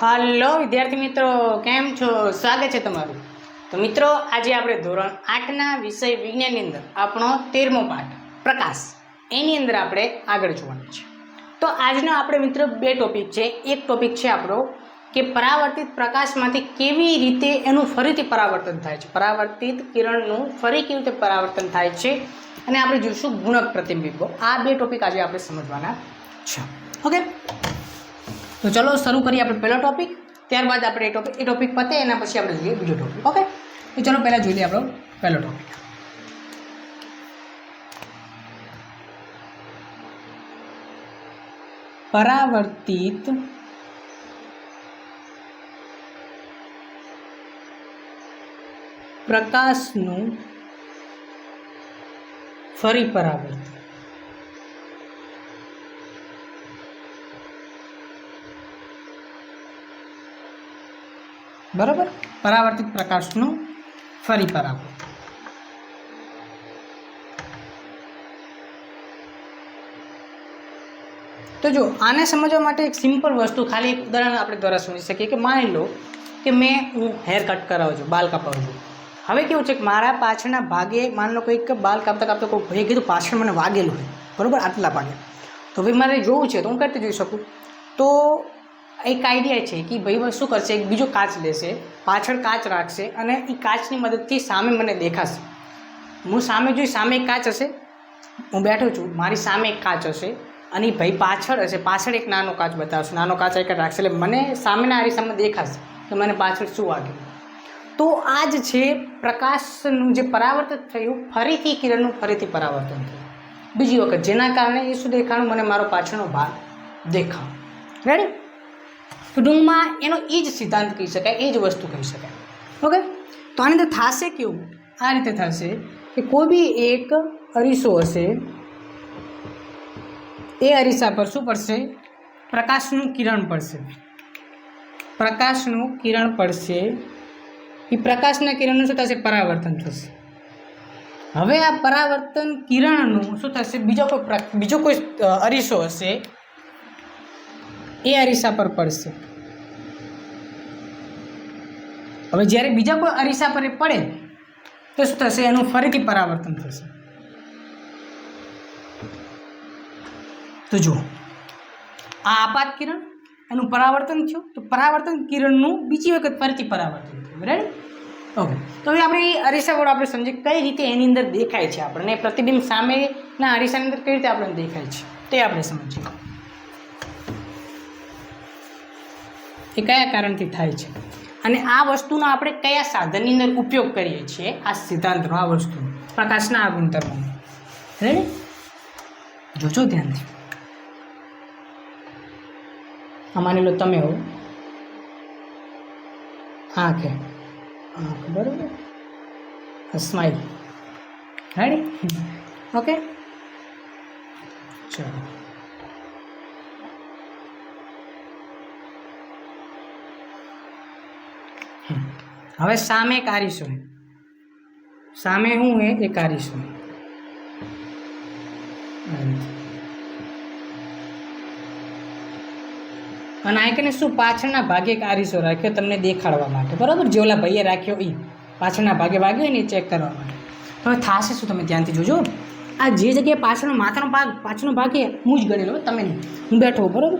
હાલો, વિદ્યાર્થી મિત્રો, કેમ છો? સ્વાગત છે તમારું. તો મિત્રો, આજે આપણે ધોરણ આઠના વિષય વિજ્ઞાનની અંદર આપણો તેરમો પાઠ, પ્રકાશ. એની અંદર આપણે આગળ જોવાનું છે. તો આજનો આપણે મિત્રો બે ટોપિક છે. એક ટોપિક છે આપણો કે પરાવર્તિત પ્રકાશમાંથી કેવી રીતે એનું ફરીથી પરાવર્તન થાય છે. પરાવર્તિત કિરણનું ફરી કેવી રીતે પરાવર્તન થાય છે? અને આપણે જોઈશું ગુણક પ્રતિબિંબો. આ બે ટોપિક આજે આપણે સમજવાના છે. ઓકે? તો ચલો શરૂ કરીએ આપણે પહેલો ટોપિક ત્યારબાદ આપણે એ ટોપિક એ ટોપિક પતે એના પછી આપણે જોઈએ બીજો ટોપિક ઓકે તો ચલો પહેલાં જોઈ લઈએ આપણો પહેલો ટોપિક પરાવર્તિત પ્રકાશનું ફરી પરાવર્તન બરાબર? પરાવર્તિત પ્રકાશનું ફરી પરાવર્તન. તો જો, આને સમજવા માટે એક સિમ્પલ વસ્તુ, ખાલી એક ઉદાહરણ આપણે દ્વારા સમજી શકીએ કે માની લો કે મેં હું હેર કટ કરાવું છું, બાલ કપાવું છું હવે કેવું છે કે મારા પાછળના ભાગે, માની લો કોઈક બાલ કાપતા કાપતા કોઈ ભાઈ કીધું, પાછળ મને વાગેલું હોય બરાબર? આટલા ભાગે. તો હવે મારે જોવું છે, તો હું કરતી જોઈ શકું. તો એક આઈડિયા છે કે ભાઈ શું કરશે? એક બીજો કાચ લેશે, પાછળ કાચ રાખશે અને એ કાચની મદદથી સામે મને દેખાશે. હું સામે જોઈ સામે એક કાચ હશે. હું બેઠો છું, મારી સામે એક કાચ હશે અને ભાઈ પાછળ હશે. પાછળ એક નાનો કાચ બતાવશે. નાનો કાચ એક રાખશે એટલે મને સામેના અરીસામાં દેખાશે કે મને પાછળ શું વાગ્યું. તો આ જ છે પ્રકાશનું જે પરાવર્તન થયું, ફરીથી કિરણનું ફરીથી પરાવર્તન થયું. બીજી વખત, જેના કારણે એ શું દેખાણું, મને મારો પાછળનો ભાગ દેખાવ રેડી તો ટૂંકમાં એનો એ જ સિદ્ધાંત કહી શકાય, એ જ વસ્તુ કહી શકાય. ઓકે તો આની અંદર થશે કેવું? આ રીતે થશે કે કોઈ બી એક અરીસો હશે, એ અરીસા પર શું પડશે? પ્રકાશનું કિરણ પડશે. પ્રકાશનું કિરણ પડશે. એ પ્રકાશના કિરણનું શું થશે? પરાવર્તન થશે. હવે આ પરાવર્તન કિરણનું શું થશે? બીજો કોઈ બીજો કોઈ અરીસો હશે, એ અરીસા પર પડશે. હવે જ્યારે બીજા કોઈ અરીસા પર પડે, તો શું થશે? એનું ફરીથી પરાવર્તન થશે. તો જુઓ, આ આપાત કિરણ, એનું પરાવર્તન થયું. તો પરાવર્તન કિરણનું બીજી વખત ફરીથી પરાવર્તન થયું. બરાબર ઓકે તો હવે આપણે એ અરીસાવાળો આપણે સમજીએ, કઈ રીતે એની અંદર દેખાય છે આપણને? પ્રતિબિંબ સામેના અરીસાની અંદર કઈ રીતે આપણને દેખાય છે? તે આપણે સમજીએ. એ કયા કારણથી થાય છે? અને આ વસ્તુનો આપણે કયા સાધનની અંદર ઉપયોગ કરીએ છીએ? આ સિદ્ધાંતનો, આ વસ્તુ. પ્રકાશના આ ગુણધર્મનો રેડી જોજો ધ્યાનથી. આ માની લો તમે હો. કે. આંખ બરાબર. સ્માઈલ રેડી ઓકે ચલો. હવે સામે આરીસો સામે હું હે આરીસો હે અને આ શું પાછળના ભાગે એક રાખ્યો તમને દેખાડવા માટે. બરાબર? જે ઓલા ભાઈએ રાખ્યો એ પાછળના ભાગે ભાગ્યો ને ચેક કરવા માટે. હવે થશે શું તમે ધ્યાનથી જોજો. આ જે જગ્યાએ પાછળનો માથાનો ભાગ, પાછળનો ભાગ એ, હું જ ગણેલો તમે નહીં. હું બેઠો બરાબર?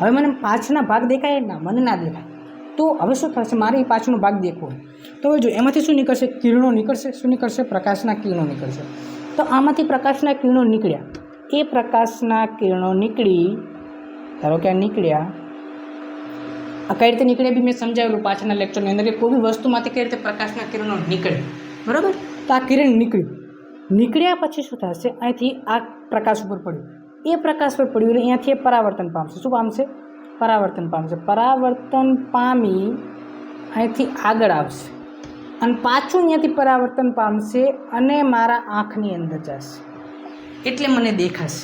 હવે મને પાછળના ભાગ દેખાય? ના, મને ના દેખાય. તો હવે શું થશે? મારે એ પાછળનો ભાગ દેખવો તો હવે જો એમાંથી શું નીકળશે? કિરણો નીકળશે. શું નીકળશે? પ્રકાશના કિરણો નીકળશે. તો આમાંથી પ્રકાશના કિરણો નીકળ્યા. એ પ્રકાશના કિરણો નીકળી, ધારો કે આ નીકળ્યા. આ કઈ રીતે નીકળે બી મેં સમજાવેલું પાછળના લેક્ચરની અંદર કે કોઈ બી વસ્તુમાંથી કઈ રીતે પ્રકાશના કિરણો નીકળે બરાબર? તો આ કિરણ નીકળ્યું નીકળ્યા પછી શું થશે? અહીંથી આ પ્રકાશ ઉપર પડ્યું. એ પ્રકાશ પર પડ્યું એટલે અહીંયાથી એ પરાવર્તન પામશે. શું પામશે? પરાવર્તન પામશે પરાવર્તન પામી અહીંથી આગળ આવશે. અને પાછું અહીંયાથી પરાવર્તન પામશે અને મારા આંખની અંદર જશે. એટલે મને દેખાશે.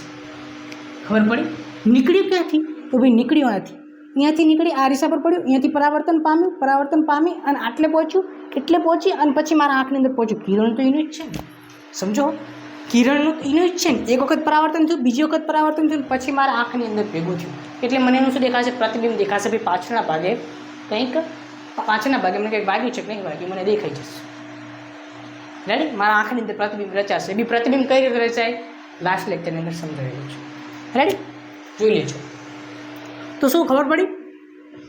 ખબર પડી? નીકળ્યું ક્યાંથી? તો ભાઈ નીકળ્યું અહીંયાથી. અહીંયાથી નીકળી આ રીસા પર પડ્યું, અહીંયાથી પરાવર્તન પામ્યું, પરાવર્તન પામી અને આટલે પહોંચ્યું, એટલે પહોંચી અને પછી મારા આંખની અંદર પહોંચ્યું. કિરણ તો એનું જ છે સમજો? કિરણનું એનું જ છે ને, એક વખત પરાવર્તન થયું, બીજી વખત પરાવર્તન થયું, પછી મારા આંખની અંદર ભેગું થયું. એટલે મને એનું શું દેખાશે? પ્રતિબિંબ દેખાશે. ભાઈ, પાછળના ભાગે કંઈક, પાછળના ભાગે, મને કંઈક વાગ્યું છે કે નહીં વાગ્યું, મને દેખાઈ જશે. રેડી મારા આંખની અંદર પ્રતિબિંબ રચાશે. બી પ્રતિબિંબ કઈ રીતે રચાય? લાસ્ટ લેક્ચરની અંદર સમજાવેલું છે. રેડી જોઈ લેજો. તો શું ખબર પડી?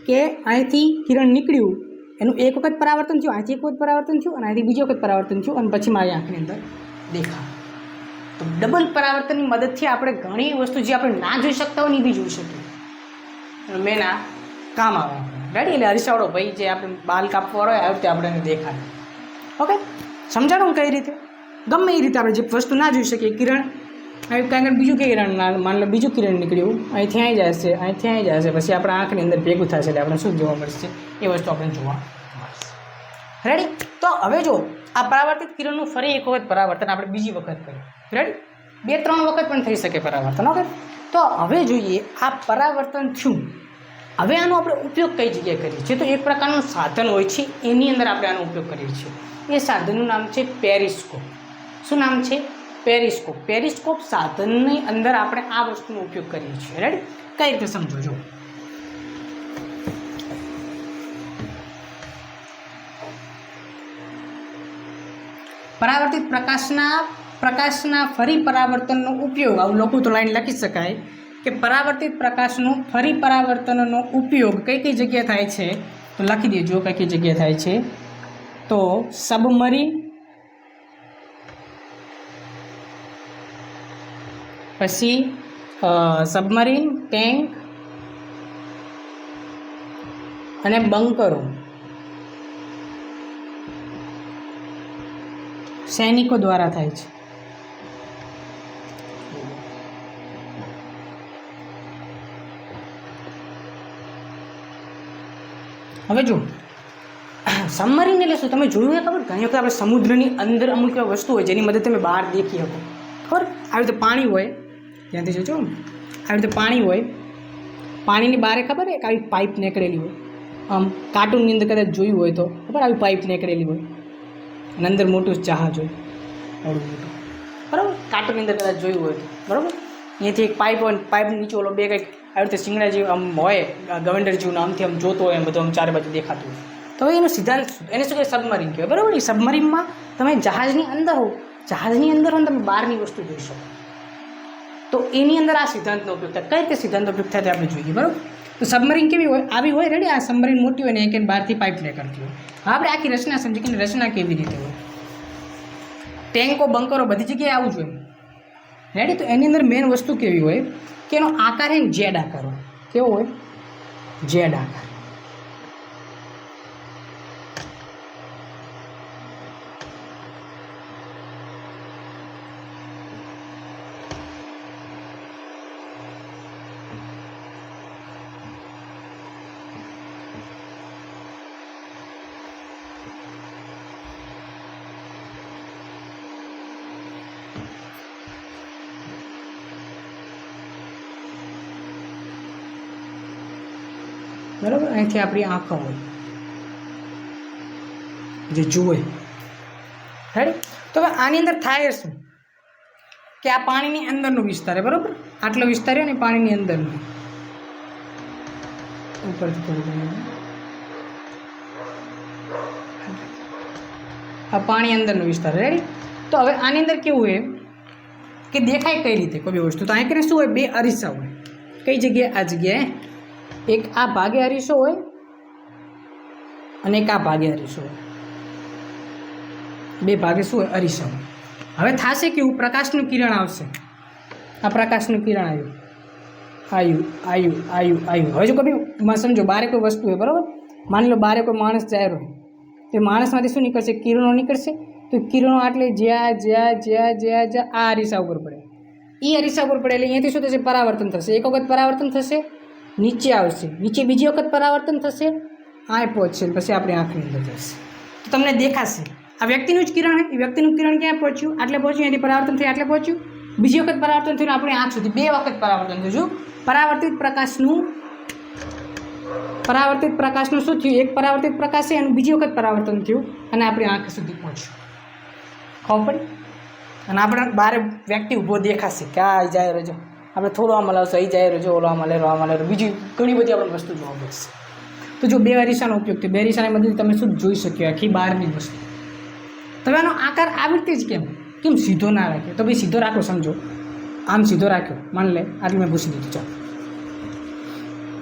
કે અહીંથી કિરણ નીકળ્યું, એનું એક વખત પરાવર્તન થયું, અહીંથી એક વખત પરાવર્તન થયું, અને અહીંથી બીજી વખત પરાવર્તન થયું, અને પછી મારી આંખની અંદર દેખા તો ડબલ પરાવર્તનની મદદથી આપણે ઘણી વસ્તુ જે આપણે ના જોઈ શકતા હોય ને એ બી જોઈ શકીએ. મેન આ કામ આવે. રેડી એટલે હરીસાવાળો ભાઈ જે આપણે બાલ કાપવાળો હોય આવી રીતે આપણે એને દેખાડે. ઓકે સમજાણું કઈ રીતે? ગમે એ રીતે આપણે જે વસ્તુ ના જોઈ શકીએ, કિરણ. કાંઈ કાંઈ બીજું કિરણ માન લો બીજું કિરણ નીકળ્યું. અહીંથી અહીં જશે અહીંથી અહીં છે. પછી આપણા આંખની અંદર ભેગું થશે એટલે આપણે શું જોવા મળશે? એ વસ્તુ આપણે જોવા રેડી તો હવે જો, આ પરાવર્તિત કિરણનું ફરી એક વખત પરાવર્તન આપણે બીજી વખત કરીએ. રેડી બે, ત્રણ વખત પણ થઈ શકે પરાવર્તન ઓકે તો હવે જોઈએ આ પરાવર્તન થયું. હવે આનો આપણે ઉપયોગ કઈ જગ્યાએ કરીએ? છીએ તો એક પ્રકારનું સાધન હોય છે, એની અંદર આપણે આનો ઉપયોગ કરીએ છીએ. એ સાધનનું નામ છે પેરિસ્કોપ. શું નામ છે? પેરિસ્કોપ. પેરિસ્કોપ સાધનની અંદર આપણે આ વસ્તુનો ઉપયોગ કરીએ છીએ. રેડી કઈ રીતે સમજો જો પરાવર્તિત પ્રકાશના પ્રકાશના ફરી પરાવર્તનનો ઉપયોગ, આવું લખું તો લાઈન લખી શકાય, કે પરાવર્તિત પ્રકાશનું ફરી પરાવર્તનનો ઉપયોગ કઈ કઈ જગ્યાએ થાય છે? તો લખી દેજો કઈ કઈ જગ્યાએ થાય છે. તો સબમરીન પછી સબમરીન ટેન્ક અને બંકરો સૈનિકો દ્વારા થાય છે. હવે જો સબમરીન એટલે શું? તમે જોયું એ ખબર? ઘણી વખત આપણે સમુદ્રની અંદર અમુક એવા વસ્તુ હોય જેની મદદ તમે બહાર દેખી શકો ખબર? આવી રીતે પાણી હોય, ત્યાંથી જોજો આવી રીતે પાણી હોય, પાણીની બહાર ખબર એક આવી પાઇપ નીકળેલી હોય? આમ કાર્ટૂનની અંદર કદાચ જોયું હોય તો, ખબર? આવી પાઇપ નીકળેલી હોય. અને અંદર મોટું જહાજ હોય. મોટું. બરાબર? કાર્ટૂનની અંદર કદાચ જોયું હોય તો. બરાબર? અહીંયાથી એક પાઇપ હોય પાઇપ નીચે ઓલો બે કંઈક આવી રીતે શિંગડા આમ હોય ગવંડર જેવું ને આમથી આમ જોતો હોય, એમ બધું આમ ચારે બાજુ દેખાતું હોય. તો એનો સિદ્ધાંત એને શું કહે? સબમરીન કહેવાય. બરાબર? એ સબમરીનમાં તમે જહાજની અંદર હો જહાજની અંદર હો તમે બહારની વસ્તુ જોઈ શકો. તો એની અંદર આ સિદ્ધાંતનો ઉપયોગ થાય. કઈ રીતે સિદ્ધાંતનો ઉપયોગ થાય તે આપણે જોઈએ. બરાબર? તો સબમરીન કેવી હોય? આવી હોય? રેડી આ સબમરીન મોટી હોય ને એક બહારથી પાઇપ કરતી હોય. હવે આપણે આખી રચના સમજી કે રચના કેવી રીતે હોય? ટેન્કો, બંકરો બધી જગ્યાએ આવવું જોઈએ રેડી તો એની અંદર મેઇન વસ્તુ કેવી હોય? કે એનો આકાર ને જેડ આકાર હોય. કેવો હોય? જેડ આકાર. અહીંથી આપણી આંખો હોય. જે જુએ. રેડી તો હવે આની અંદર થાય શું? કે આ પાણીની અંદરનો વિસ્તાર છે, બરાબર? આટલો વિસ્તાર છે ને પાણીની અંદરનો. ઉપરથી આ પાણી અંદરનો વિસ્તાર રેડી તો હવે આની અંદર કેવું હોય કે દેખાય કઈ રીતે કોઈ બી વસ્તુ? તો અહીં કરીને શું હોય? બે અરીસા હોય. કઈ જગ્યાએ? આ જગ્યાએ એક આ ભાગે અરીસો હોય અને એક આ ભાગે અરીસો હોય. બે ભાગે શું હોય? અરીસો હવે થશે કેવું પ્રકાશનું કિરણ આવશે? આ પ્રકાશનું કિરણ આવ્યું. આવ્યું આવ્યું આવ્યું આવ્યું. હવે જો કભી સમજો, બારે કોઈ વસ્તુ હોય, બરાબર? માની લો બારે કોઈ માણસ જાહેર હોય. તો માણસમાંથી શું નીકળશે? કિરણો નીકળશે. તો કિરણો આટલે જ્યાં જ્યાં જ્યાં જ્યાં જ્યાં આ અરીસા ઉપર પડે. એ અરીસા ઉપર પડે એટલે અહીંયાથી શું થશે? પરાવર્તન થશે. એક વખત પરાવર્તન થશે નીચે આવશે. નીચે બીજી વખત પરાવર્તન થશે આ પહોંચશે પછી આપણી આંખની અંદર જશે. તો તમને દેખાશે. આ વ્યક્તિનું જ કિરણ એ વ્યક્તિનું કિરણ ક્યાં પહોંચ્યું? આટલે પહોંચ્યું, એની પરાવર્તન થઈ, આટલે પહોંચ્યું. બીજી વખત પરાવર્તન થયું, આપણે આંખ સુધી બે વખત પરાવર્તન થયું. પરાવર્તિત પ્રકાશનું પરાવર્તિત પ્રકાશનું શું થયું? એક પરાવર્તિત પ્રકાશ છે, એનું બીજી વખત પરાવર્તન થયું અને આપણી આંખ સુધી પહોંચ્યું. ખબર પડી? અને આપણે બહાર વ્યક્તિ ઊભો દેખાશે કે આ જાય રજો. આપણે થોડો આમાં લાવશો અહીં જાય, જો ઓલો આમાં લેરો આમાં લેરો. બીજી ઘણી બધી આપણને વસ્તુ જોવા મળશે તો જો બે અરીસાનો ઉપયોગ થયો. બે અરીસાની મદદથી તમે શું જોઈ શક્યો? આખી બહારની વસ્તુ. તમે આનો આકાર આવી રીતે જ કેમ? કેમ સીધો ના રાખ્યો? તો ભાઈ સીધો રાખો સમજો. આમ સીધો રાખ્યો. માન લે, આટલું મેં ભૂસી દીધું. ચાલો.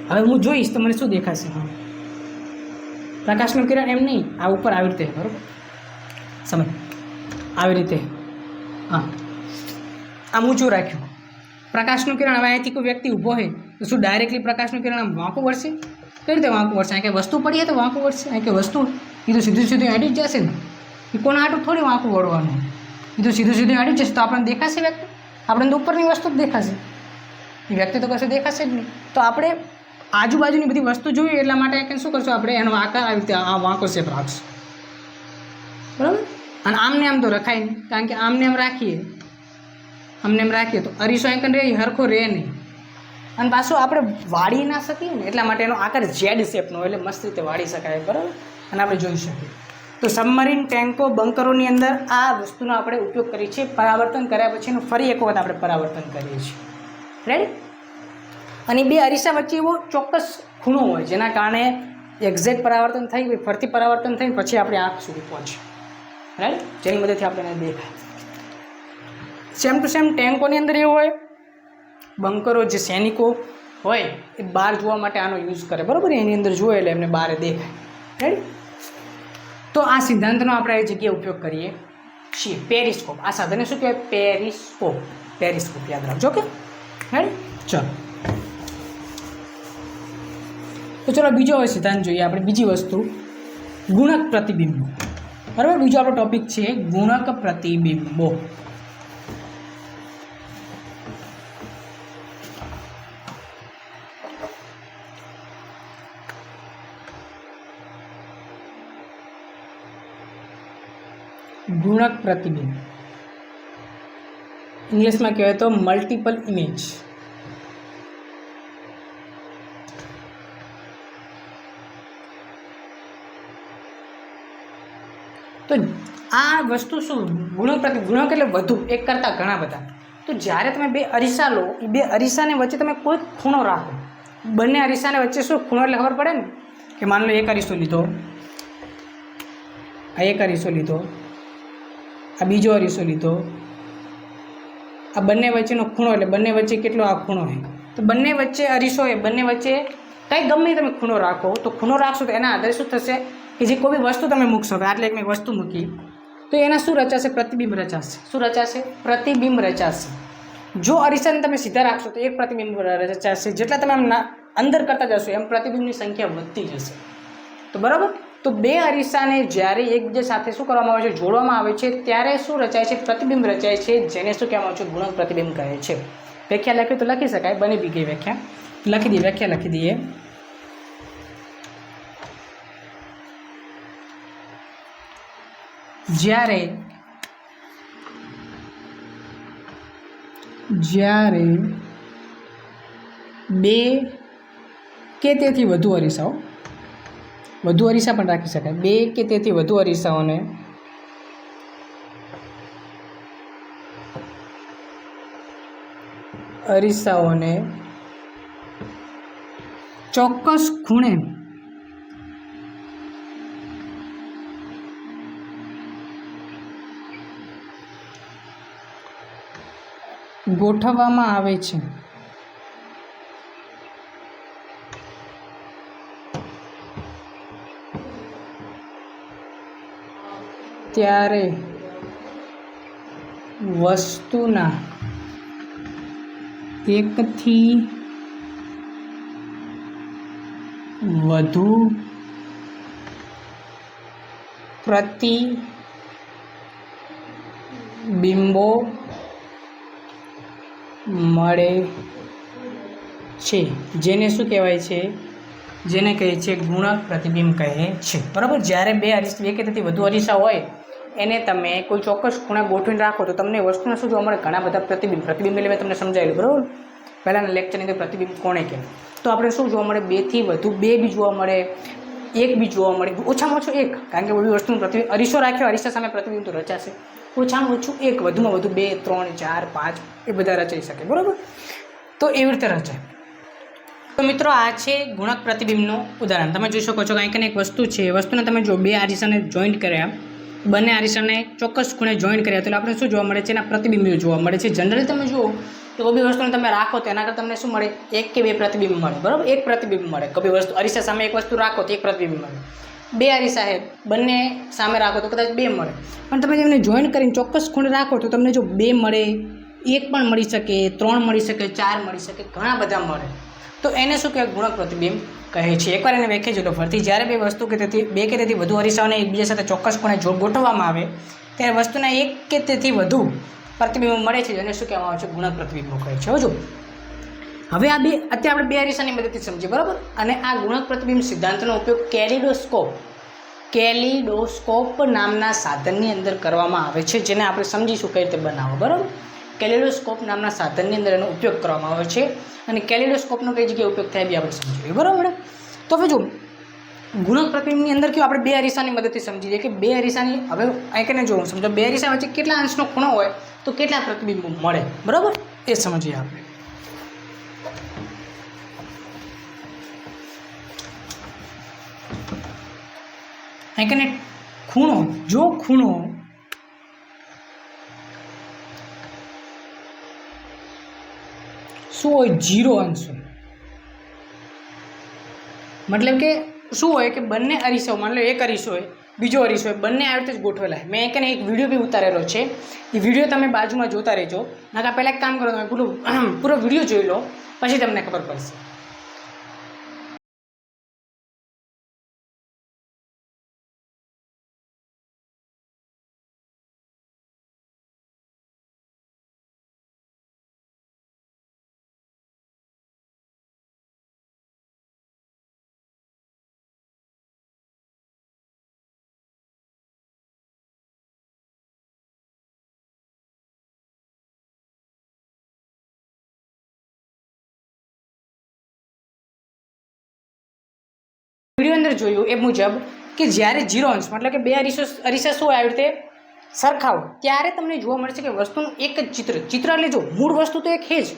હવે હું જોઈશ તો મને શું દેખાશે? હા. પ્રકાશનું કિરણ એમ નહીં. આ ઉપર આવી રીતે. બરાબર? સમજ? આવી રીતે. હા. આમ ઊંચું રાખ્યું. પ્રકાશનું કિરણ હવે અહીંથી કોઈ વ્યક્તિ ઊભો હોય, તો શું ડાયરેક્ટલી પ્રકાશનું કિરણ આમ વાંકું વળશે? કઈ રીતે વાંકું વળશે? અહીં કંઈ વસ્તુ પડી હોય તો વાંકું વળશે? અહીં કંઈ વસ્તુ? તો સીધું સીધું અડી જ જશે ને. એ કોના આટું થોડી વાંકું વળવાનું? તો સીધું સીધું અડી જશે, તો આપણને દેખાશે વ્યક્તિ? આપણને તો ઉપરની વસ્તુ જ દેખાશે. એ વ્યક્તિ તો કશે દેખાશે જ નહીં. તો આપણે આજુબાજુની બધી વસ્તુ જોઈએ એટલા માટે કે શું કરશું? આપણે એનો આકાર આવી રીતે આ વાંકો શેપ રાખશું. બરાબર? અને આમને આમ તો રખાય નહીં, કારણ કે આમને આમ રાખીએ આમને એમ રાખીએ તો અરીસો અહીં રહે હરખો રહે નહીં. અને પાછું આપણે વાળી ના શકીએ ને, એટલા માટે એનો આકાર જેડ શેપનો એટલે મસ્ત રીતે વાળી શકાય, બરાબર? અને આપણે જોઈ શકીએ. તો સબમરીન ટેન્કો બંકરોની અંદર આ વસ્તુનો આપણે ઉપયોગ કરીએ છીએ, પરાવર્તન કર્યા પછી એનું ફરી એક વખત આપણે પરાવર્તન કરીએ છીએ. રેડી અને બે અરીસા વચ્ચે એવો ચોક્કસ ખૂણો હોય, જેના કારણે એક્ઝેક્ટ પરાવર્તન થઈ ફરતી પરાવર્તન થઈ પછી આપણે આંખ સુધી પહોંચે રાઈટ જેની મદદથી આપણે દેખાય. સેમ ટુ સેમ ટેન્કોની અંદર એવું હોય, બંકરો જે સૈનિકો હોય, એ બહાર જોવા માટે આનો યુઝ કરે. બરાબર? એની અંદર જોવે એટલે એમને બહાર દેખાય. રાઈટ તો આ સિદ્ધાંતનો આપણે એ જગ્યાએ ઉપયોગ કરીએ છીએ. પેરિસ્કોપ આ સાધને શું કહેવાય? પેરિસ્કોપ પેરિસ્કોપ યાદ રાખજો કે રાઈટ ચલો. તો ચલો બીજો હવે સિદ્ધાંત જોઈએ. આપણે બીજી વસ્તુ. ગુણક પ્રતિબિંબો. બરાબર? બીજો આપણો ટોપિક છે ગુણક પ્રતિબિંબો. ગુણક પ્રતિબિંબ. ઇંગ્લિશમાં કહેવાય તો મલ્ટિપલ ઇમેજ તો આ વસ્તુ શું? ગુણક પ્રતિ ગુણક એટલે વધુ. એક કરતાં ઘણા બધા. તો જ્યારે તમે બે અરીસા લો, એ બે અરીસાને વચ્ચે તમે કોઈ ખૂણો રાખો. બંને અરીસાને વચ્ચે શું ખૂણો? એટલે ખબર પડે ને? કે માની લો એક અરીસો લીધો. આ એક અરીસો લીધો. આ બીજો અરીસો લીધો. આ બંને વચ્ચેનો ખૂણો એટલે બંને વચ્ચે કેટલો આ ખૂણો હોય તો બંને વચ્ચે અરીસો હોય બંને વચ્ચે કંઈ ગમે તમે ખૂણો રાખો, તો ખૂણો રાખશો તો એના આધારે શું થશે કે જે કોઈ બી વસ્તુ તમે મૂકશો આટલે એક મેં વસ્તુ મૂકી. તો એના શું રચાશે? પ્રતિબિંબ રચાશે. શું રચાશે? પ્રતિબિંબ રચાશે. જો અરીસાને તમે સીધા રાખશો તો એક પ્રતિબિંબ રચાશે. જેટલા તમે આમ અંદર કરતા જશો એમ પ્રતિબિંબની સંખ્યા વધતી જશે. તો બરાબર? તો બે અરીસાને જ્યારે એકબીજા સાથે શું કરવામાં આવે છે? જોડવામાં આવે છે. ત્યારે શું રચાય છે? પ્રતિબિંબ રચાય છે. જેને શું કહેવામાં આવે છે? ગુણક પ્રતિબિંબ કહે છે. વ્યાખ્યા લખી તો લખી શકાય. બની બી ગઈ વ્યાખ્યા. લખી દઈએ, વ્યાખ્યા લખી દઈએ. જ્યારે જ્યારે બે કે તેથી વધુ અરીસાઓ વધુ અરીસા પણ રાખી શકાય. બે કે તેથી વધુ અરીસાઓને અરીસાઓને ચોક્કસ ખૂણે ગોઠવવામાં આવે છે. ત્યારે વસ્તુના એકથી વધુ પ્રતિબિંબો મળે છે. જેને શું કહેવાય છે? જેને કહે છે ગુણક પ્રતિબિંબ કહે છે. બરાબર? જ્યારે બે અરીસ બે કે તેથી વધુ અરીસા હોય એને તમે કોઈ ચોક્કસ ખૂણા ગોઠવીને રાખો તો તમને વસ્તુના શું જોવા મળે ઘણા બધા પ્રતિબિંબ પ્રતિબિંબ એટલે મેં તમને સમજાયેલું, બરાબર? પહેલાંના લેક્ચરની અંદર પ્રતિબિંબ કોણે કે? તો આપણે શું જોવા મળે? બેથી વધુ બે બી જોવા મળે, એક બી જોવા મળે, ઓછામાં ઓછું એક. કારણ કે બધી વસ્તુનું પ્રતિબિંબ અરીસો રાખ્યો, અરીસા સામે પ્રતિબિંબ તો રચાશે. ઓછામાં ઓછું એક, વધુમાં વધુ બે, ત્રણ, ચાર, પાંચ, એ બધા રચાઈ શકે, બરાબર? તો એવી રીતે રચાય. તો મિત્રો, આ છે ગુણક પ્રતિબિંબનું ઉદાહરણ. તમે જોઈ શકો છો કંઈક ને એક વસ્તુ છે. વસ્તુને તમે જો બે આરીસાને જોઈન્ટ કર્યા બંને આરિસાને ચોક્કસ ખૂણે જોઈન કર્યા. તો આપણે શું જોવા મળે છે? એના પ્રતિબિંબો જોવા મળે છે. જનરલી તમે જુઓ તો કોઈ બી વસ્તુને તમે રાખો તો એના કરતાં તમને શું મળે? એક કે બે પ્રતિબિંબ મળે. બરાબર? એક પ્રતિબિંબ મળે. કોઈ વસ્તુ અરીસા સામે એક વસ્તુ રાખો તો એક પ્રતિબિંબ મળે. બે અરીસા હે. બંને સામે રાખો તો કદાચ બે મળે. પણ તમે જેમને જોઈન કરીને ચોક્કસ ખૂણે રાખો તો તમને જો બે મળે, એક પણ મળી શકે, ત્રણ મળી શકે, ચાર મળી શકે, ઘણા બધા મળે. તો એને શું કહેવાય? ગુણક પ્રતિબિંબ. કહે છે. એકવાર એને વ્યાખ્યા જોડો ફરતી જ્યારે બે વસ્તુ કે તેથી, બે કે તેથી વધુ અરીસાઓને એકબીજા સાથે ચોક્કસ ખૂણે જો ગોઠવવામાં આવે, ત્યારે વસ્તુના એક કે તેથી વધુ પ્રતિબિંબ મળે છે. જેને શું કહેવામાં આવે છે? ગુણક પ્રતિબિંબો કહે છે. હજુ. હવે આ બે, અત્યારે આપણે બે અરીસાની મદદથી સમજીએ, બરાબર? અને આ ગુણક પ્રતિબિંબ સિદ્ધાંતનો ઉપયોગ કેલિડોસ્કોપ કેલિડોસ્કોપ નામના સાધનની અંદર કરવામાં આવે છે, જેને આપણે સમજીશું કઈ રીતે બનાવો બરાબર? કેલિડોસ્કોપ નામના સાધનની અંદર એનો ઉપયોગ કરવામાં આવે છે. અને કેલિડોસ્કોપનો કઈ જગ્યાએ ઉપયોગ થાય બી આપણે સમજીએ. બરાબર તો હવે જો ગુણક પ્રતિબિંબની અંદર કેવું આપણે બે અરીસાની મદદથી સમજી લઈએ કે બે અરીસાની, હવે અહીં કને જોવું? સમજો, બે અરીસા વચ્ચે કેટલા અંશનો ખૂણો હોય તો કેટલા પ્રતિબિંબો મળે? બરાબર? એ સમજીએ આપણે. અહીં કને ખૂણો, જો ખૂણો શું હોય જીરો અંશ હોય મતલબ કે શું હોય કે બંને અરીસો, માની એક અરીસો હોય, બીજો અરીસો હોય, બંને આવી રીતે જ ગોઠવેલા. મેં એક એક વીડિયો બી ઉતારેલો છે. એ વીડિયો તમે બાજુમાં જોતા રહેજો. નાકા પહેલાં એક કામ કરો, તમે પૂરો પૂરો વીડિયો જોઈ લો, પછી તમને ખબર પડશે. અંદર જોયું એ મુજબ કે જ્યારે જીરો અંશ મતલબ કે બે અરીસો શું આવી રીતે સરખાવો, ત્યારે તમને જોવા મળશે કે વસ્તુનું એક જ ચિત્ર ચિત્ર એટલે જો મૂળ વસ્તુ તો એક છે જ.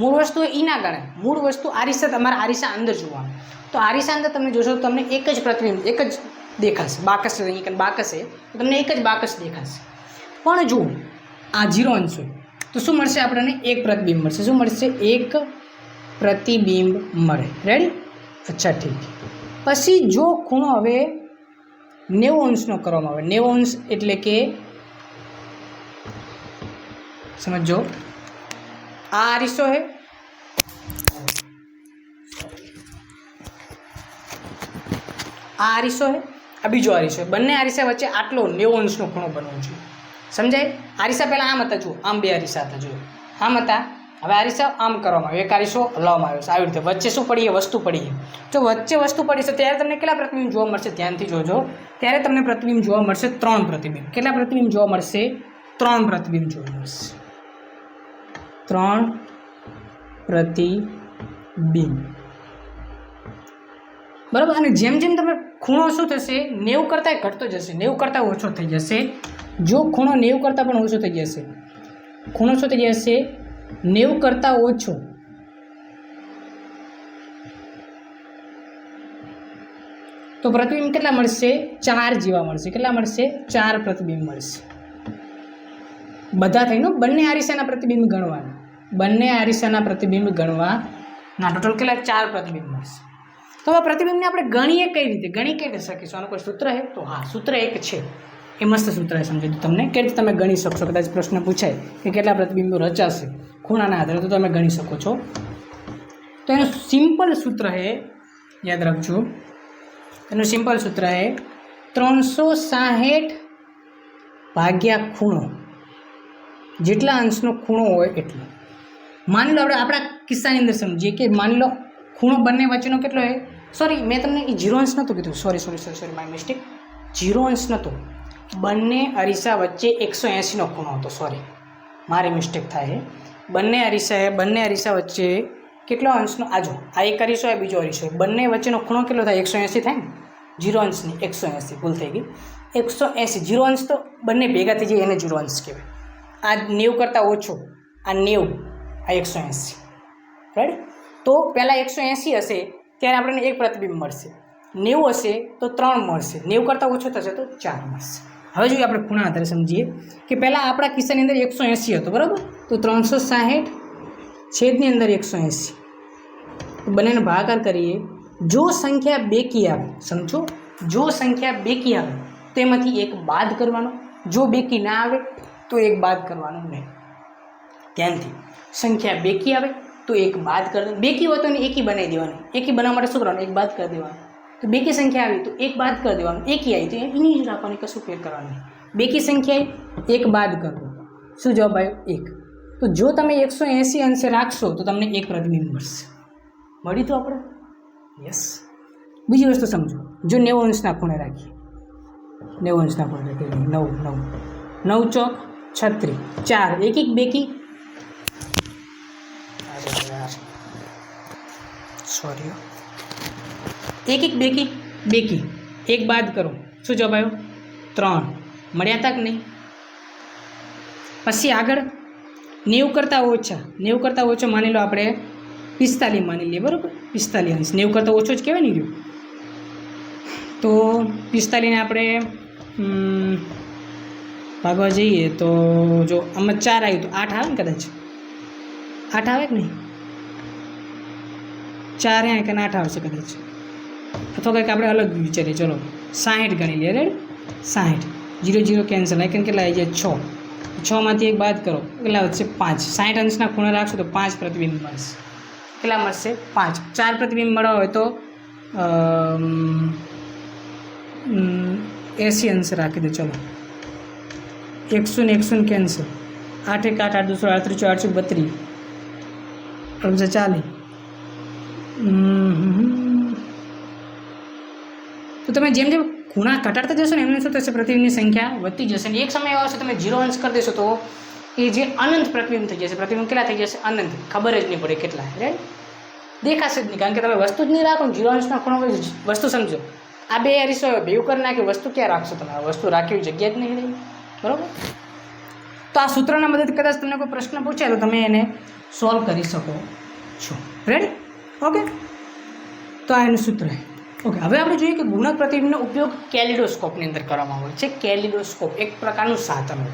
મૂળ વસ્તુ એ ના ગણે મૂળ વસ્તુ આરીસા, તમારા આરીસા અંદર જોવાનું. તો આરીસા અંદર તમે જોશો તો તમને એક જ પ્રતિબિંબ, એક જ દેખાશે. બાકસ અહીં બાકસે તો તમને એક જ બાકસ દેખાશે. પણ જો આ જીરો અંશ હોય, તો શું મળશે આપણને? એક પ્રતિબિંબ મળશે. શું મળશે? એક પ્રતિબિંબ મળે. રેડી અચ્છા, ઠીક પછી જો ખૂણો હવે નેવું અંશનો કરવામાં આવે. નેવું અંશ એટલે કે સમજો. આ અરીસો હે. આ અરીસો હે. આ બીજો અરીસો બંને અરીસા વચ્ચે આટલો નેવું અંશનો ખૂણો બનવો જોઈએ. સમજાય? અરીસા પહેલાં આમ હતા, જુઓ. આમ બે અરીસા હતા, જુઓ. આમ હતા. હવે અરીસા આમ કરવામાં આવ્યો. એક અરીસો હલાવવામાં આવ્યો છે. આવી રીતે વચ્ચે શું પડીએ વસ્તુ પડીએ જો વચ્ચે વસ્તુ પડી છે, ત્યારે તમને કેટલા પ્રતિબિંબ જોવા મળશે? ધ્યાનથી જોજો. ત્યારે તમને પ્રતિબિંબ જોવા મળશે ત્રણ પ્રતિબિંબ. કેટલા પ્રતિબિંબ જોવા મળશે? ત્રણ પ્રતિબિંબ જોવા મળશે. ત્રણ પ્રતિબિંબ. બરાબર? અને જેમ જેમ તમે ખૂણો શું થશે, નેવું કરતાં ઘટતો જશે. નેવું કરતાં ઓછો થઈ જશે. જો ખૂણો નેવું કરતાં પણ ઓછો થઈ જશે, ખૂણો શું થઈ જશે નેવું કરતાં ઓછો. તો પ્રતિબિંબ કેટલા મળશે? ચાર જેવા મળશે. કેટલા મળશે? ચાર પ્રતિબિંબ મળશે. બધા થઈને બંને આરીસાના પ્રતિબિંબ ગણવાના. બંને આરીસાના પ્રતિબિંબ ગણવાના ટોટલ કેટલા? ચાર પ્રતિબિંબ મળશે. તો આ પ્રતિબિંબને આપણે ગણીએ કઈ રીતે? ગણી કઈ રીતે શકીશું? આનું કોઈ સૂત્ર છે તો હા, સૂત્ર એક છે. એ મસ્ત સૂત્ર છે સમજી તમને કે તમે ગણી શકશો? કદાચ પ્રશ્ન પૂછાય કે કેટલા પ્રતિબિંબો રચાશે? ખૂણાના આધારે તો તમે ગણી શકો છો. તો એનું સિમ્પલ સૂત્ર હે, યાદ રાખજો. એનું સિમ્પલ સૂત્ર હે, ત્રણસો સાહીઠ ભાગ્યા ખૂણો. જેટલા અંશનો ખૂણો હોય એટલો. માની લો, આપણે આપણા કિસ્સાની અંદર સમજીએ કે માની લો, ખૂણો બંને વચ્ચેનો કેટલો હે? સોરી મેં તમને એ જીરો અંશ નહોતું કીધું. Sorry sorry sorry sorry my mistake zero અંશ નહોતો. બંને અરીસા વચ્ચે એકસો એંસીનો ખૂણો હતો સોરી મારી મિસ્ટેક થાય છે બંને અરીસા બંને અરીસા વચ્ચે કેટલો અંશનો આજો આ એક અરીસો હોય બીજો અરીસો. બંને વચ્ચેનો ખૂણો કેટલો થાય? એકસો એંસી થાય ને? જીરો અંશની, એકસો એંસી ભૂલ થઈ ગઈ. એકસો એંસી જીરો અંશ તો બંને ભેગા થઈ જાય, એને જીરો અંશ કહેવાય. આ નેવું કરતાં ઓછો, આ નેવું, આ એકસો એંસી રાઈટ તો પહેલાં એકસો એંસી હશે, ત્યારે આપણને એક પ્રતિબિંબ મળશે. નેવું હશે તો ત્રણ મળશે. નેવું કરતાં ઓછું થશે તો ચાર મળશે. હવે જોઈએ આપણે ખૂણા આધારે સમજીએ કે પહેલાં આપણા કિસ્સાની અંદર એકસો એંસી હતો, બરાબર? તો ત્રણસો સાહીઠ છેદની અંદર એકસો એંસી. બંનેનો ભાગાકાર કરીએ. જો સંખ્યા બેકી આવે, સમજો? જો સંખ્યા બેકી આવે તો એમાંથી એક બાદ કરવાનો. જો બેકી ના આવે, તો એક બાદ કરવાનો નહીં. ધ્યાનથી. સંખ્યા બેકી આવે, તો એક બાદ કરી દેવાનું બેકી હોય તો એકી બનાવી દેવાની. એકી બનાવવા માટે શું કરવાનું? એક બાદ કરી દેવાનું. તો બેકી સંખ્યા આવી તો એક બાદ કરી દેવાનું એકી આવી તો એની જ રાખવાની કશું ફેર કરવાનું નહીં બેકી સંખ્યા આવી એક બાદ કરવો શું જવાબ આવ્યો એક. તો જો તમે એકસો એંસી અંશે રાખશો, તો તમને એક પ્રતિબિંબ મળશે. મળી તો આપણે? યસ બીજી વસ્તુ સમજો. જો નેવું અંશના ખૂણે રાખીએ. નેવું અંશના ખૂણે રાખીએ. નવ નવ. નવ ચોક છત્રીસ. ચાર. એક એક બેકી? અરે યાર. સોરી એક એક બેકી બેકી. એક બાદ કરો. શું જવાબ આવ્યો? ત્રણ. મળ્યા તક નહીં? પછી આગળ. નેવું કરતાં ઓછા. નેવું કરતાં ઓછો માની લો આપણે પિસ્તાલીસ માની લઈએ, બરાબર? પિસ્તાલીસ અંશ. નેવું કરતાં ઓછો જ કહેવાય ને રહ્યું તો પિસ્તાલીસને આપણે ભાગવા જઈએ તો જો આમાં ચાર આવ્યું તો આઠ આવે ને કદાચ? આઠ આવે કે નહીં? ચાર આવે કે આઠ આવશે કદાચ? અથવા કંઈક આપણે અલગ વિચારીએ ચલો, સાહીઠ ગણી લઈએ. રેડ સાહીઠ. જીરો જીરો કેન્સલ આઈકન કેટલા આવી જાય છ. છમાંથી એક બાદ કરો. કેટલા વધશે? પાંચ. સાહીઠ અંશના ખૂણે રાખશો તો પાંચ પ્રતિબિંબ મળશે. કેટલા મળશે? પાંચ. ચાર પ્રતિબિંબ મળવા હોય તો એસી અંશ રાખી દો. ચલો. એકસો ને એકસો ને કેન્સલ આઠ એક આઠ આઠ દોસો આડત્રીસો આઠસો બત્રીસ. ચાલીસ. તો તમે જેમ જેમ ખૂણા ઘટાડતા જશો ને એમને શું થશે પ્રતિબિંબની સંખ્યા વધતી જશે અને એક સમય એવો આવશે, તમે જીરો અંશ કરી દેશો તો એ જે અનંત પ્રતિબિંબ થઈ જશે. પ્રતિબિંબ કેટલા થઈ જશે? અનંત. ખબર જ નહીં પડે કેટલા. રાઈટ દેખાશે જ નહીં. કારણ કે તમે વસ્તુ જ નહીં રાખો ને જીરો અંશના ખૂણો વસ્તુ સમજો. આ બે અરીસો ભેગું કરી નાખી, વસ્તુ ક્યાં રાખશો તમે? વસ્તુ રાખવી જગ્યા જ નહીં રહી. બરાબર? તો આ સૂત્રના મદદ કદાચ તમને કોઈ પ્રશ્ન પૂછાય તો તમે એને સોલ્વ કરી શકો છો. રેડી ઓકે તો આ એનું સૂત્ર ઓકે હવે આપણે જોઈએ કે ગુણક પ્રતિબિંબનો ઉપયોગ કેલિડોસ્કોપની અંદર કરવામાં આવે છે. કેલિડોસ્કોપ એક પ્રકારનું સાધન હોય.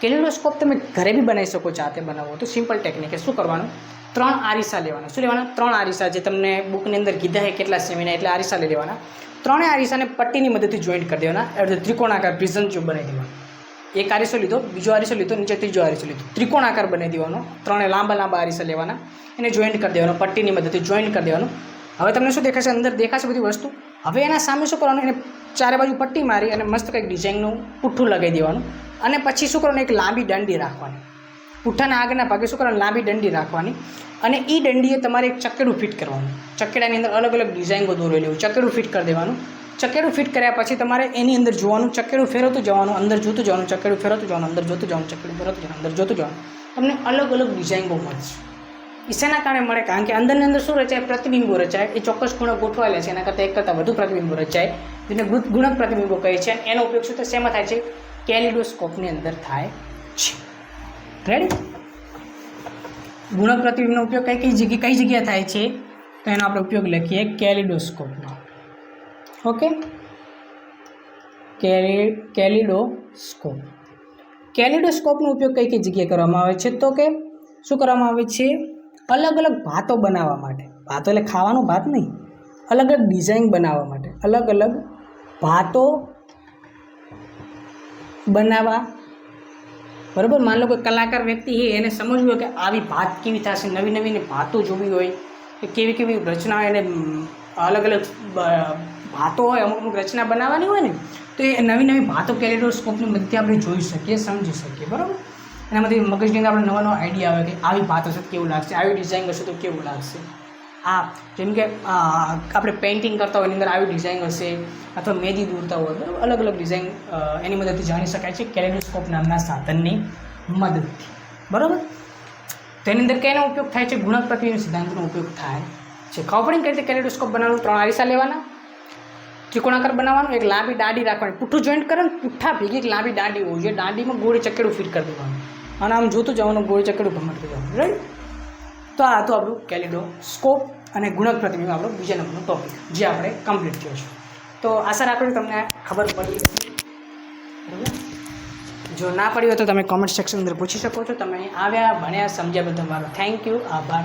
કેલિડોસ્કોપ તમે ઘરે બી બનાવી શકો જાતે બનાવો તો સિમ્પલ ટેકનિક શું કરવાનું? ત્રણ આરીસા લેવાના. શું લેવાના? ત્રણ આરીસા જે તમને બુકની અંદર કીધા છે કેટલા સેમિના એટલે આરીસા લઈ લેવાના. ત્રણેય આરીસાને પટ્ટીની મદદથી જોઈન્ટ કરી દેવાના. એટલે ત્રિકોણાકાર પ્રિઝન જો બનાવી દેવાનું. એક આરીસો લીધો, બીજો આરીસો લીધો, નીચે ત્રીજો આરીસો લીધો. ત્રિકોણ આકાર બનાવી દેવાનો. ત્રણે લાંબા લાંબા આરિસા લેવાના. એને જોઈન્ટ કરી દેવાનો, પટ્ટીની મદદથી જોઈન્ટ કરી દેવાનું. હવે તમને શું દેખાશે? અંદર દેખાશે બધી વસ્તુ. હવે એના સામે શું કરવાનું? એને ચારે બાજુ પટ્ટી મારી અને મસ્ત કંઈક ડિઝાઇનનું પુઠ્ઠું લગાવી દેવાનું. અને પછી શું કરવાનું? એક લાંબી દંડી રાખવાની. પુઠ્ઠાના આગળના ભાગે શું કરવાનું? લાંબી દંડી રાખવાની. અને એ દંડીએ તમારે એક ચકેડું ફિટ કરવાનું. ચકેડાની અંદર અલગ અલગ ડિઝાઇનો દોરેલી હોય. ચકેડું ફિટ કરી દેવાનું. ચકેડું ફિટ કર્યા પછી તમારે એની અંદર જોવાનું. ચકેડું ફેરવતું જવાનું. અંદર જોતું જવાનું. ચકેડું ફેરવતું જવાનું. અંદર જોતું જવાનું. ચકેડું ફેરવતું જવાનું. અંદર જોતું જવાનું. તમને અલગ અલગ ડિઝાઇનો મળશે. એ શેના કારણે મળે? કારણ કે અંદરની અંદર શું રચાય? પ્રતિબિંબો રચાય. એ ચોક્કસ ખૂણો ગોઠવાયેલા છે. એના કરતાં એક કરતાં વધુ પ્રતિબિંબો રચાય. જેને ગુણ- ગુણક પ્રતિબિંબો કહે છે. એનો ઉપયોગ શું થાય? શેમાં થાય છે? કેલિડોસ્કોપની અંદર થાય છે. રેડી ગુણક પ્રતિબિંબનો ઉપયોગ કઈ કઈ જગ્યાએ કઈ જગ્યાએ થાય છે? તો એનો આપણે ઉપયોગ લખીએ કેલિડોસ્કોપનો. ઓકે કેલી, કેલિડોસ્કોપ. કેલિડોસ્કોપનો ઉપયોગ કઈ કઈ જગ્યાએ કરવામાં આવે છે? તો કે શું કરવામાં આવે છે? અલગ અલગ ભાતો બનાવવા માટે. ભાતો એટલે ખાવાનું ભાત નહીં. અલગ અલગ ડિઝાઇન બનાવવા માટે. અલગ અલગ ભાતો બનાવવા. બરાબર? માન લો કે કલાકાર વ્યક્તિ છે, એને સમજવું હોય કે આવી ભાત કેવી થશે? નવી નવી ભાતો જોવી હોય, કે કેવી કેવી રચના એને અલગ અલગ ભાતો હોય, અમુક અમુક રચના બનાવવાની હોય ને, તો એ નવી નવી ભાતો કેલિડોસ્કોપની મદદથી આપણે જોઈ શકીએ, સમજી શકીએ. બરાબર? એનામાંથી મગજની અંદર આપણે નવા નવા આઈડિયા આવે કે આવી ભાત હશે તો કેવું લાગશે આવી ડિઝાઇન હશે તો કેવું લાગશે. હા જેમ કે આ, આપણે પેઇન્ટિંગ કરતા હોય એની અંદર આવી ડિઝાઇન હશે અથવા મેદી દૂરતા હોય બરાબર? અલગ અલગ ડિઝાઇન એની મદદથી જાણી શકાય છે કેલેડોસ્કોપ નામના સાધનની મદદથી. બરાબર? તેની અંદર કેનો ઉપયોગ થાય છે? ગુણક પ્રક્રિયાના સિદ્ધાંતનો ઉપયોગ થાય છે. ખબર પડી કઈ રીતે કેલેડોસ્કોપ બનાવવાનું ત્રણ આરીસા લેવાના. ત્રિકોણાકાર બનાવવાનું. એક લાંબી દાંડી રાખવાની. પુઠ્ઠું જોઈન્ટ કરે ને પુઠ્ઠા ભેગી એક લાંબી દાંડી હોવી જોઈએ દાંડીમાં ગોળી ચકેડું ફિટ કરી દેવાનું. અને આમ જોતું જવાનું ગોળ ચકેડું ભમરતું જવાનું રાઈટ તો આ હતું આપણું કેલિડો સ્કોપ અને ગુણક પ્રતિબિંબ, આપણો બીજા નંબરનો ટોપિક જે આપણે કમ્પ્લીટ થયો છે. તો આશા રાખું તમને ખબર પડી. બરાબર? જો ના પડી હોય તો તમે કોમેન્ટ સેક્શન અંદર પૂછી શકો છો. તમે આવ્યા, ભણ્યા, સમજ્યા બદલ મારો. થેન્ક યુ આભાર.